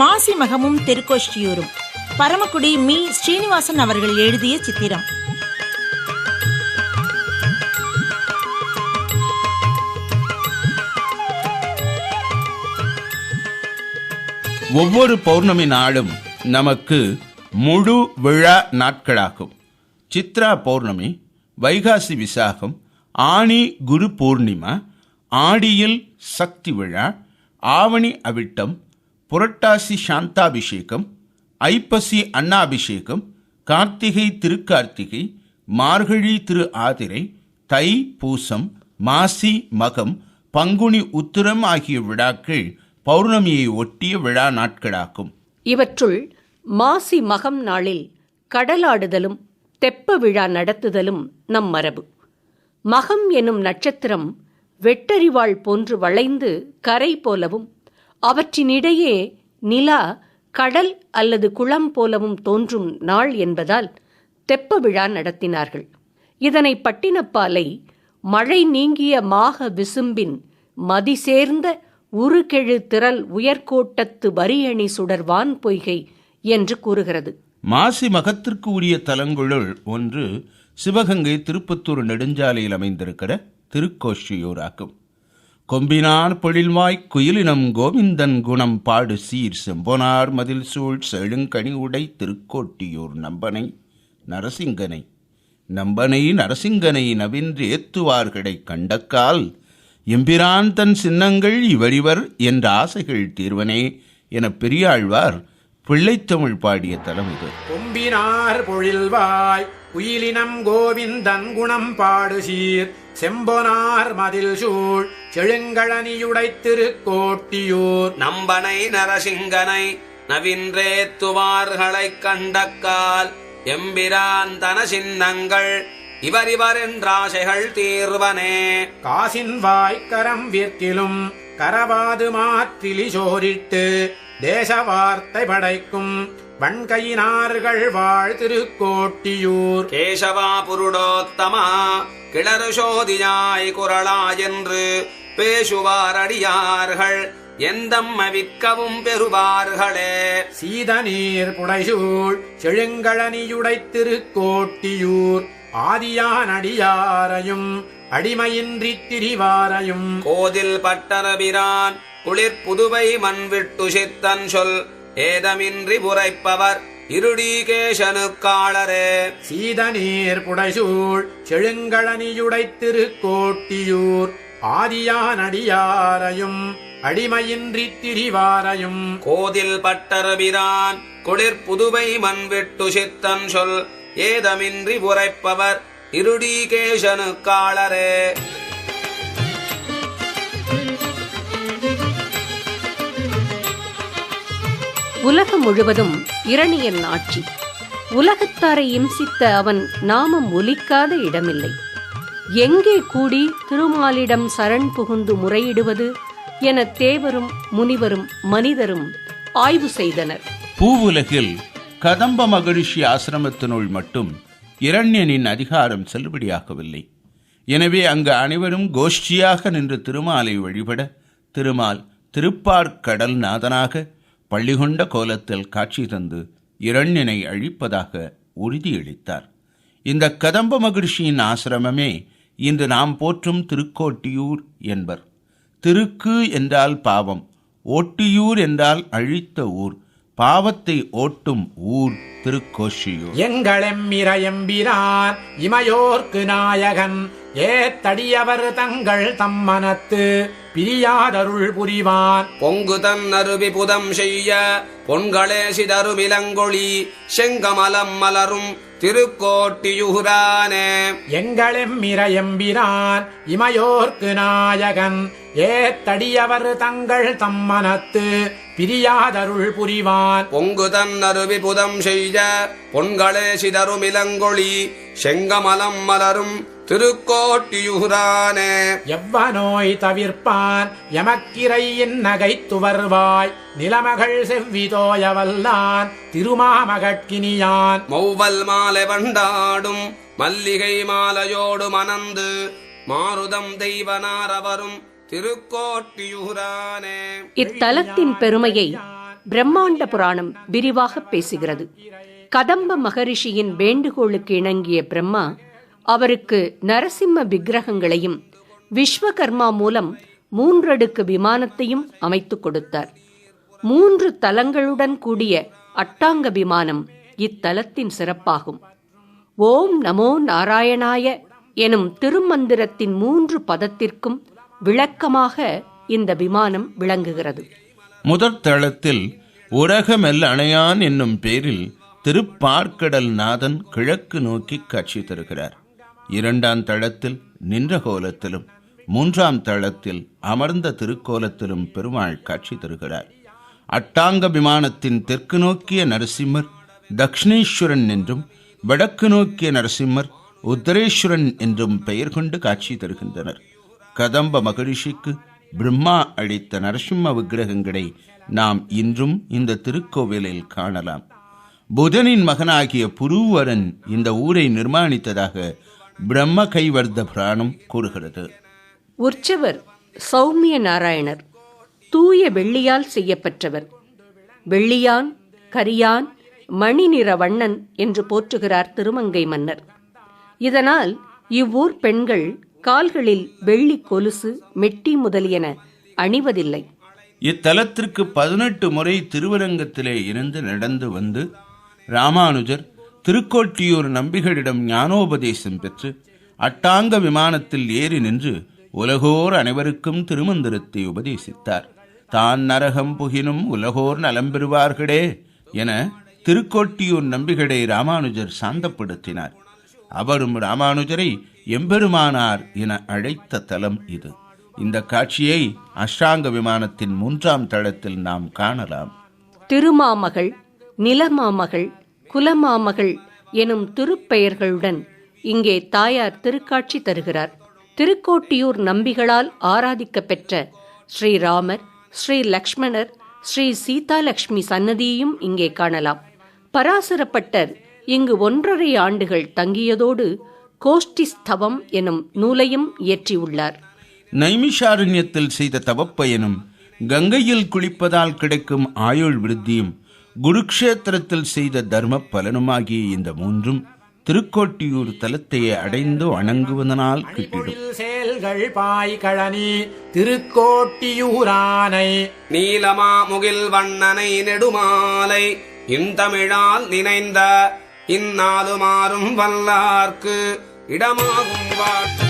மாசி மகமும் திருக்கோஷ்டியூரும் பரமக்குடி மீ. ஸ்ரீனிவாசன் அவர்கள் எழுதிய சித்திரம். ஒவ்வொரு பௌர்ணமி நாளும் நமக்கு முழு விழா நாட்களாகும். சித்ரா பௌர்ணமி வைகாசி விசாகம் ஆணி குரு பூர்ணிமா ஆடியில் சக்தி விழா ஆவணி அவிட்டம் புரட்டாசி சாந்தாபிஷேகம் ஐப்பசி அன்னாபிஷேகம் கார்த்திகை திருக்கார்த்திகை மார்கழி திரு ஆதிரை தை பூசம் மாசி மகம் பங்குனி உத்திரம் ஆகிய விழாக்கள் பௌர்ணமியை ஒட்டிய விழா நாட்களாகும். இவற்றுள் மாசி மகம் நாளில் கடலாடுதலும் தெப்ப விழா நடத்துதலும் நம் மரபு. மகம் எனும் நட்சத்திரம் வெட்டறிவாள் போன்று வளைந்து கரை போலவும் அவற்றினிடையே நிலா கடல் அல்லது குளம் போலவும் தோன்றும் நாள் என்பதால் தெப்ப விழா நடத்தினார்கள். இதனை பட்டினப்பாலை மழை நீங்கிய மாக விசும்பின் மதி சேர்ந்த உருகெழு திரள் உயர்கோட்டத்து வரியணி சுடர்வான் பொய்கை என்று கூறுகிறது. மாசி மகத்திற்கு உரிய தலங்களுள் ஒன்று சிவகங்கை திருப்பத்தூர் நெடுஞ்சாலையில் அமைந்திருக்கிற திருக்கோஷியூர் ஆகும். கொம்பினார் பொழில்வாய் குயிலினம் கோவிந்தன் குணம் பாடு சீர் செம்பொனார் மதில் சூழ் செழுங்கனி உடை திருக்கோட்டியூர் நம்பனை நரசிங்கனை. நம்பனை நரசிங்கனை நவின்று ஏத்துவார்களை கண்டக்கால். எம்பிரான் தன் சின்னங்கள் இவரிவர் என்ற ஆசைகள் தீர்வனே என பெரியாழ்வார் பிள்ளைத்தமிழ் பாடிய தலம் இது. கொம்பினார் பொழில்வாய் குயிலினம் கோவிந்தன் குணம் பாடு சீர் செம்பொனார் மதில் சூழ் செழுங்கழனியுடைத் திருக்கோட்டியூர். நம்பனை நரசிங்கனை நவின்றேத்துவார்களைக் கண்டக்கால் எம்பிரான் தன சின்னங்கள் இவர் இவர் என்றாசைகள் தீர்வனே. காசின் வாய்க்கரம் விற்கிலும் கரவாது மாற்றிலி சோரிட்டு தேச வார்த்தை படைக்கும் வன்கையினார்கள் வாழ் திருக்கோட்டியூர். கேசவா புருடோத்தமா கிளறு சோதியாய் குரளா என்று பேசுவாரடியார்கள் எந்தம்ம விற்கவும் பெறுவார்களே. சீதநீர் புடைசூழ் செழுங்கழனியுடைத் திருக்கோட்டியூர். ஆதியானடியாரையும் அடிமையின்றித் திரிவாரையும். கோதில் பட்டரபிரான் குளிர் புதுவை மண் விட்டு சித்தன் சொல் ஏதமின்றி புரைப்பவர் இருடீகேசனுக்காளரே. சீதநீர் புடைசூழ் செழுங்கழனியுடைத் திருக்கோட்டியூர் ஆதியானடியாரையும் அடிமையின்றித் திரிவாரையும். கோதில் பட்டரபிரான் குளிர் புதுவை மண் விட்டு சித்தன் சொல் ஏதமின்றி புரைப்பவர் இருடீகேசனுக்காளரே. உலகம் முழுவதும் இரணியன் ஆட்சி. உலகத்தாரை இம்சித்த அவன் நாமம் ஒலிக்காத இடமில்லை. எங்கே கூடி திருமாலிடம் சரண் புகுந்து முறையிடுவது என தேவரும் முனிவரும் மனிதரும் ஆய்வு செய்தனர். பூவுலகில் கதம்ப மகரிஷி ஆசிரமத்தினுள் மட்டும் இரண்யனின் அதிகாரம் செல்லுபடியாகவில்லை. எனவே அங்கு அனைவரும் கோஷ்டியாக நின்று திருமாலை வழிபட திருமால் திருப்பார்க்கடல் நாதனாக பள்ளிகொண்ட கோலத்தில் காட்சி தந்து இரண்யனை அழிப்பதாக உறுதியளித்தார். இந்த கதம்ப மகிழ்ச்சியின் ஆசிரமமே இன்று நாம் போற்றும் திருக்கோட்டியூர் என்பர். திருக்கு என்றால் பாவம் ஓட்டியூர் என்றால் அழித்த ஊர். பாவத்தை ஓட்டும் ஊர் திருக்கோஷியூர். எங்களெம்மிரையம்பிரான் இமையோர்க்கு நாயகன் ஏத்தடியவர் தங்கள் தம்மனத்து. பிரியாதருள் புரிவான் பொங்கு தன் அருவி புதம் செய்ய பொன்களே சிதறுமிலங்கொழி செங்கமலம் மலரும் திருக்கோட்டியுகுரானே. எங்களெம்மிரையம்பிரான் இமையோர்க்கு நாயகன் ஏத்தடியவர் தங்கள் தம்மனத்து பிரியாதருள் புரிவான் பொங்கு தன் அருவி புதம் செய்ய பொன்களே சிதறுமிலங்கொழி செங்கமலம் மலரும் திருக்கோட்டியுகுரானே எவ்வனோய் தவிர்ப்பான் எமக்கிரையின் நகைத்து வருவாய். நிலமகள் செவ்விதோயவல்லான் திருமாமகட்கினியான். மௌவல் மாலை வண்டாடும் மல்லிகை மாலையோடு மணந்து மாருதம் தெய்வனார் அவரும் திருக்கோட்டியுகுரானே இத்தலத்தின் பெருமையை பிரம்மாண்ட புராணம் விரிவாக பேசுகிறது. கதம்ப மகரிஷியின் வேண்டுகோளுக்கு இணங்கிய பிரம்மா அவருக்கு நரசிம்ம விக்கிரகங்களையும் விஸ்வகர்மா மூலம் மூன்றடுக்கு விமானத்தையும் அமைத்துக் கொடுத்தார். மூன்று தலங்களுடன் கூடிய அட்டாங்க விமானம் இத்தலத்தின் சிறப்பாகும். ஓம் நமோ நாராயணாய எனும் திருமந்திரத்தின் மூன்று பதத்திற்கும் விளக்கமாக இந்த விமானம் விளங்குகிறது. முதற் தளத்தில் உலகமெல்ல அணையான் என்னும் பேரில் திருப்பார்க்கடல் நாதன் கிழக்கு நோக்கி காட்சி தருகிறார். இரண்டாம் தளத்தில் நின்ற கோலத்திலும் மூன்றாம் தளத்தில் அமர்ந்த திருக்கோலத்திலும் பெருமாள் காட்சி தருகிறார். அட்டாங்க விமானத்தின் தெற்கு நோக்கிய நரசிம்மர் தக்ஷணேஸ்வரன் என்றும் வடக்கு நோக்கிய நரசிம்மர் உத்தரேஸ்வரன் என்றும் பெயர் கொண்டு காட்சி தருகின்றனர். கதம்ப மகிழ்ச்சிக்கு பிரம்மா அளித்த நரசிம்ம விக்கிரகங்களை நாம் இன்றும் இந்த திருக்கோவிலில் காணலாம். புதனின் மகனாகிய புருவரன் இந்த ஊரை நிர்மாணித்ததாக பிரம்ம கைவர்த்த புராணம் கூறுகிறது. உற்சவர் சௌமிய நாராயணர் தூய வெள்ளியால் செய்யப்பெற்றவர். வெள்ளியான் கரியான் மணி நிற வண்ணன் என்று போற்றுகிறார் திருமங்கை மன்னர். இதனால் இவ்வூர் பெண்கள் கால்களில் வெள்ளி கொலுசு மெட்டி முதலியன அணிவதில்லை. இத்தலத்திற்கு பதினெட்டு முறை திருவரங்கத்திலே இருந்து நடந்து வந்து ராமானுஜர் திருக்கோட்டியூர் நம்பிகளிடம் ஞானோபதேசம் பெற்று அட்டாங்க விமானத்தில் ஏறி நின்று உலகோர் அனைவருக்கும் திருமந்திரத்தை உபதேசித்தார். தான் நரகம் புகினும் உலகோர் நலம் பெறுவார்களே என திருக்கோட்டியூர் நம்பிகளை ராமானுஜர் சாந்தப்படுத்தினார். அவரும் ராமானுஜரை எம்பெருமானார் என அழைத்த தலம் இது. இந்த காட்சியை அஷ்டாங்க விமானத்தின் மூன்றாம் தளத்தில் நாம் காணலாம். திருமாமகள் நிலமாமகள் குலமாமகள் எனும் திருப்பெயர்களுடன் இங்கே தாயார் திருக்காட்சி தருகிறார். திருக்கோட்டியூர் நம்பிகளால் ஆராதிக்கப்பெற்ற ஸ்ரீராமர் ஸ்ரீ லக்ஷ்மணர் ஸ்ரீ சீதாலக்ஷ்மி சன்னதியையும் இங்கே காணலாம். பராசரப்பட்டர் இங்கு ஒன்றரை ஆண்டுகள் தங்கியதோடு கோஷ்டிஸ்தவம் எனும் நூலையும் இயற்றியுள்ளார். நைமிஷாரண்யத்தில் செய்த தவப்பயனும் கங்கையில் குளிப்பதால் கிடைக்கும் ஆயுள் விருத்தியும் குருக்ஷேத்திரத்தில் செய்த தர்ம பலனுமாகிய இந்த மூன்றும் திருக்கோட்டியூர் தலத்தை அடைந்து வணங்குவதனால் கிட்டிடும். செயல்கள் பாய்கழனி திருக்கோட்டியூரானை. நீலமா முகில் வண்ணனை நெடுமாலை இன்தமிழால் நினைந்த இந்நாளுமாறும் வல்லார்க்கு இடமாகும் வாழ்த்து.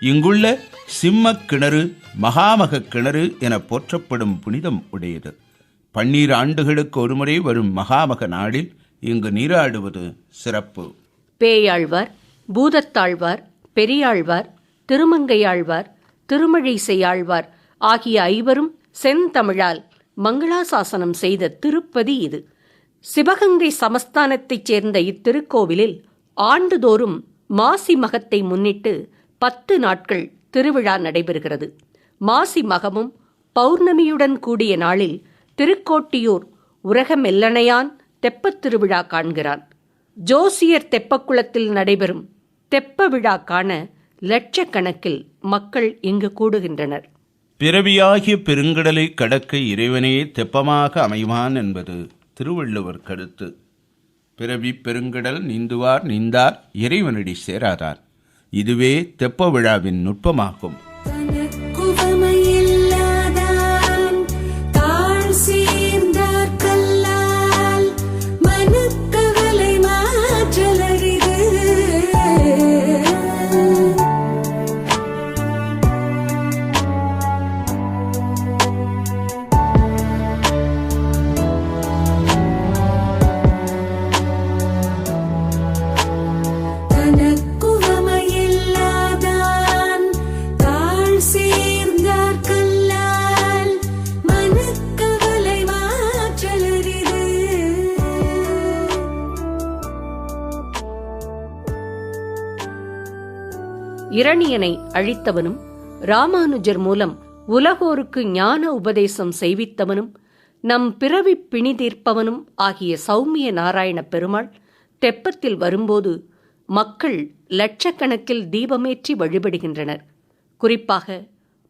இங்குள்ள சிம்மக் கிணறு மகாமக கிணறு என போற்றப்படும் புனிதம் உடையது. பன்னீர் ஆண்டுகளுக்கு ஒருமுறை வரும் மகாமக நாளில் இங்கு நீராடுவது சிறப்பு. பேயாழ்வார் பூதத்தாழ்வார் பெரியாழ்வார் திருமங்கையாழ்வார் திருமழிசையாழ்வார் ஆகிய ஐவரும் செந்தமிழால் மங்களாசாசனம் செய்த திருப்பதி இது. சிவகங்கை சமஸ்தானத்தைச் சேர்ந்த இத்திருக்கோவிலில் ஆண்டுதோறும் மாசி மகத்தை முன்னிட்டு பத்து நாட்கள் திருவிழா நடைபெறுகிறது. மாசி மகமும் பௌர்ணமியுடன் கூடிய நாளில் திருக்கோட்டியூர் உரகமெல்லனையான் தெப்பத் திருவிழா காண்கிறான். ஜோசியர் தெப்பக்குளத்தில் நடைபெறும் தெப்ப விழா காண லட்சக்கணக்கில் மக்கள் இங்கு கூடுகின்றனர். பிறவியாகிய பெருங்கடலை கடக்க இறைவனே தெப்பமாக அமைவான் என்பது திருவள்ளுவர் கருத்து. பிறவி பெருங்கடல் நீந்துவார் நீந்தார் இறைவனடி சேராதார். இதுவே தெப்ப விழாவின் நுட்பமாகும். இரணியனை அழித்தவனும் ராமானுஜர் மூலம் உலகோருக்கு ஞான உபதேசம் செய்வித்தவனும் நம் பிறவி பிணி தீர்ப்பவனும் ஆகிய சௌமிய நாராயண பெருமாள் தெப்பத்தில் வரும்போது மக்கள் லட்சக்கணக்கில் தீபமேற்றி வழிபடுகின்றனர். குறிப்பாக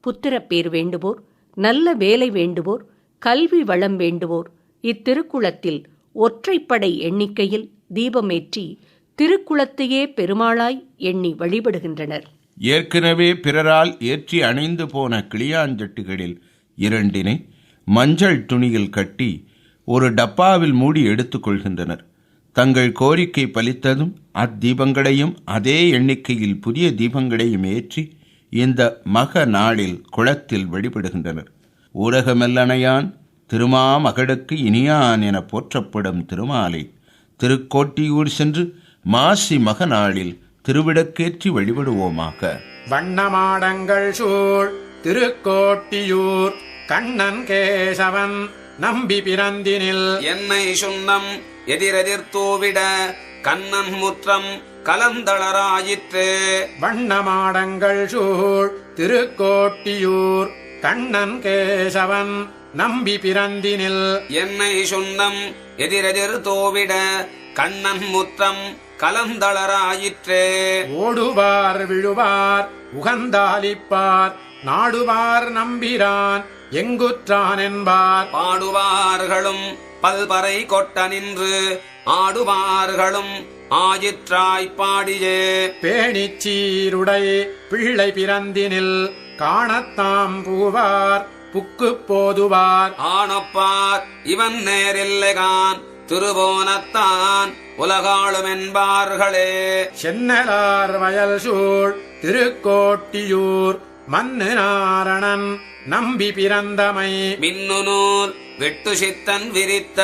புத்திரப்பேர் வேண்டுவோர் நல்ல வேலை வேண்டுவோர் கல்வி வளம் வேண்டுவோர் இத்திருக்குளத்தில் ஒற்றைப்படை எண்ணிக்கையில் தீபமேற்றி திருக்குளத்தையே பெருமாளாய் எண்ணி வழிபடுகின்றனர். ஏற்கனவே பிறரால் ஏற்றி அணைந்து போன கிளியாஞ்சட்டுகளில் இரண்டினை மஞ்சள் துணியில் கட்டி ஒரு டப்பாவில் மூடி எடுத்துக்கொள்கின்றனர் தங்கள் கோரிக்கை பலித்ததும் அத்தீபங்களையும் அதே எண்ணிக்கையில் புதிய தீபங்களையும் ஏற்றி இந்த மக நாளில் குளத்தில் வழிபடுகின்றனர். ஊரகமெல்லணையான் திருமாமகடுக்கு இனியான் என போற்றப்படும் திருமாலை திருக்கோட்டியூர் சென்று மாசி மக நாளில் திருவிடக்கேற்றி வழிபடுவோமாக. வண்ணமாடங்கள் சூழ் திருக்கோட்டியூர் கண்ணன் கேசவன் நம்பி பிறந்தினில். என்னை சுண்ணம் எதிரெதிர் தூவிட கண்ணன் முற்றம் கலந்தளராயிற்று. வண்ணமாடங்கள் சூழ் திருக்கோட்டியூர் கண்ணன் கேசவன் நம்பி பிறந்தினில். என்னை சுண்ணம் எதிரெதிர் தோவிட கண்ணன் முற்றம் கலந்தளராயிற்று. ஓடுவார் விழுவார் உகந்தாலிப்பார் நாடுவார் நம்பிரான் எங்குற்றான் என்பார். பாடுவார்களும் பல்பறை கொட்ட நின்று ஆடுவார்களும் ஆயிற்றாய்ப் பாடியே. பேணிச் சீருடை பிள்ளை பிறந்தினில் காணத்தாம் பூவார் புக்குப் போதுவார். ஆனப்பார் இவன் நேரில்லைகான் திருவோனத்தான் உலகாளுமென்பார்களே. சென்னலார் வயல் சூழ் திருக்கோட்டியூர் மன்னு நாரணன் நம்பி பிறந்தமை. மின்னு நூல் வெட்டு சித்தன் விரித்த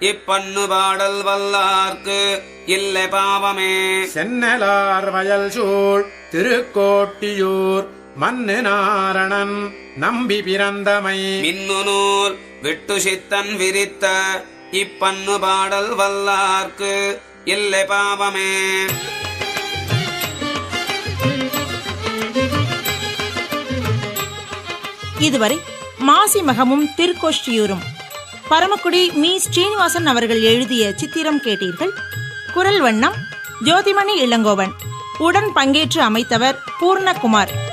இப்பண்ணு பாடல் வல்லார்க்கு இல்லை பாவமே. சென்னலார் வயல் சூழ் திருக்கோட்டியூர் மன்னு நாரணன் நம்பி பிறந்தமை. மின்னு நூல் வெட்டு சித்தன் விரித்த இப்பண்ணு பாடல் வல்லார்க்கு இல்லை பாவமே. இதுவரை மாசி மகமும் திருக்கோஷ்டியூரும். பரமக்குடி மீ. ஸ்ரீனிவாசன் அவர்கள் எழுதிய சித்திரம் கேட்டீர்கள். குரல் வண்ணம் ஜோதிமணி இளங்கோவன். உடன் பங்கேற்று அமைத்தவர் பூர்ணகுமார்.